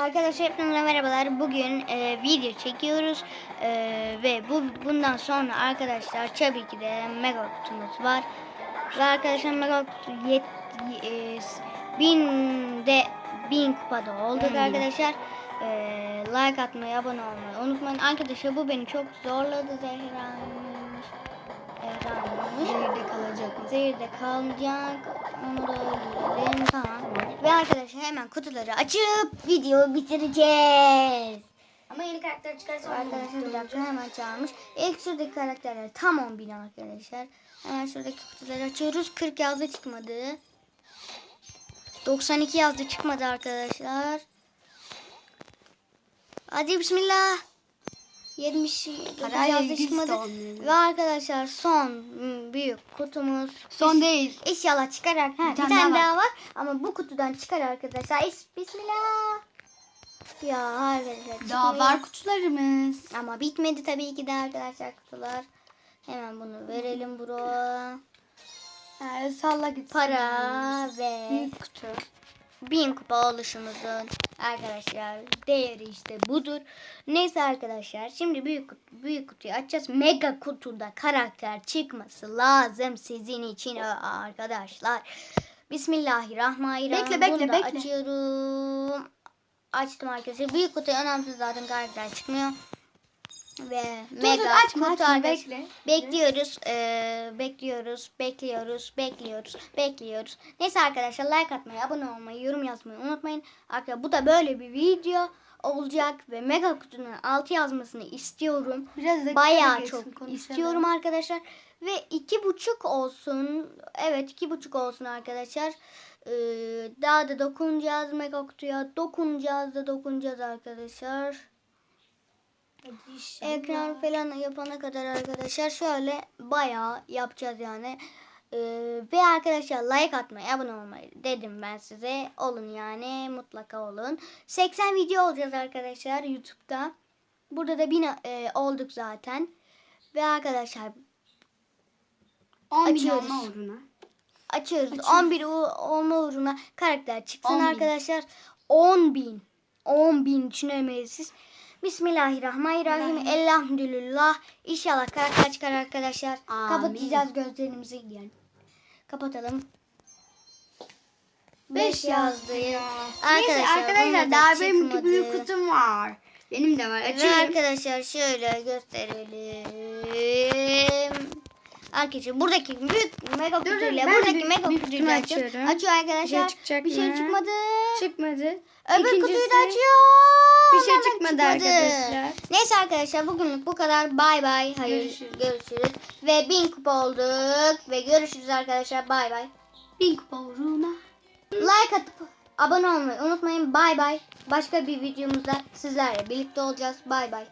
Arkadaşlar hepinize merhabalar. Bugün e, video çekiyoruz E, ve bu bundan sonra arkadaşlar tabii ki de mega kutumuz var. Ve arkadaşlar mega kutu yet, e, binde bin kupada olduk Hmm. arkadaşlar. E, like atmayı, abone olmayı unutmayın. Arkadaşlar bu beni çok zorladı Zehra'ymış. Zehra'ymış. Zehirde kalacak. Zehirde kalacak. Onu da öldürelim. Tamam. Ve arkadaşlar hemen kutuları açıp videoyu bitireceğiz. Ama yeni karakter çıkarsa Arkadaşlar bir dakika hemen çağırmış. İlk şuradaki karakterler tam 10 bin arkadaşlar. Hemen şuradaki kutuları açıyoruz. 40 yazdı çıkmadı. 92 yazdı çıkmadı arkadaşlar. Hadi bismillah. 70 Parayla yazdı ilgisi de çıkmadı. olmuyor. Ve arkadaşlar son büyük kutumuz. Son değil. İnşallah çıkar. Ha, bir, tane daha daha var. Ama bu kutudan çıkar arkadaşlar. İs- Bismillah. Ya arkadaşlar Daha var kutularımız. Ama bitmedi tabii ki de arkadaşlar kutular. Hemen bunu verelim bro. Ee, salla gitsin. Para ve Büyük kutu. bin kupa oluşumuzun arkadaşlar değeri işte budur. Neyse arkadaşlar şimdi büyük kut- büyük kutuyu açacağız. Mega kutuda karakter çıkması lazım sizin için arkadaşlar. Bismillahirrahmanirrahim. Bekle, bekle, Bunu da bekle. açıyorum. Açtım arkadaşlar. Büyük kutu önemsiz zaten karakter çıkmıyor. Ve Dur, mega dur, açma, kutu açma, bekle. Bekliyoruz, eee, bekliyoruz, bekliyoruz, bekliyoruz, bekliyoruz. Neyse arkadaşlar like atmayı, abone olmayı, yorum yazmayı unutmayın. Arkadaşlar bu da böyle bir video olacak ve mega kutunun altı yazmasını istiyorum. Biraz da Bayağı çok konuşalım. istiyorum arkadaşlar. Ve iki buçuk olsun. Evet iki buçuk olsun arkadaşlar. Ee, daha da dokunacağız mega kutuya. Dokunacağız da dokunacağız arkadaşlar. Ekran falan yapana kadar arkadaşlar şöyle bayağı yapacağız yani. Ee, ve arkadaşlar like atmayı, abone olmayı dedim ben size. Olun yani mutlaka olun. 80 video olacağız arkadaşlar YouTube'da. Burada da bin e, olduk zaten. Ve arkadaşlar 10 bin Açıyoruz. olma uğruna. açıyoruz. Açıyoruz. 11 u- olma uğruna karakter çıksın 10 bin. arkadaşlar. 10 bin. 10 bin düşünemeyiz siz. Bismillahirrahmanirrahim. Elhamdülillah. İnşallah karakter çıkar arkadaşlar. Amin. Kapatacağız gözlerimizi yani. Kapatalım. 5 Beş yazdı. Neyse Arkadaşlar, arkadaşlar bunda da daha çıkmadı. büyük kutum var. Benim de var. Ve Açayım. arkadaşlar şöyle gösterelim. Arkadaşlar buradaki büyük mega Dur, kutuyla buradaki büyük- mega büyük kutuyu açıyorum. Açıyor arkadaşlar. Bir şey Bir şey çıkmadı. Çıkmadı. Öbür kutuyu İkincisi- da açıyor. Çıkmadı arkadaşlar. Neyse arkadaşlar bugünlük bu kadar. Bay bay. Hayır Görüşürüz. görüşürüz. Ve bin kupa olduk. Ve görüşürüz arkadaşlar. Bay bay. Bin kupa uğruna. Like atıp abone olmayı unutmayın. Bay bay. Başka bir videomuzda sizlerle birlikte olacağız. Bay bay.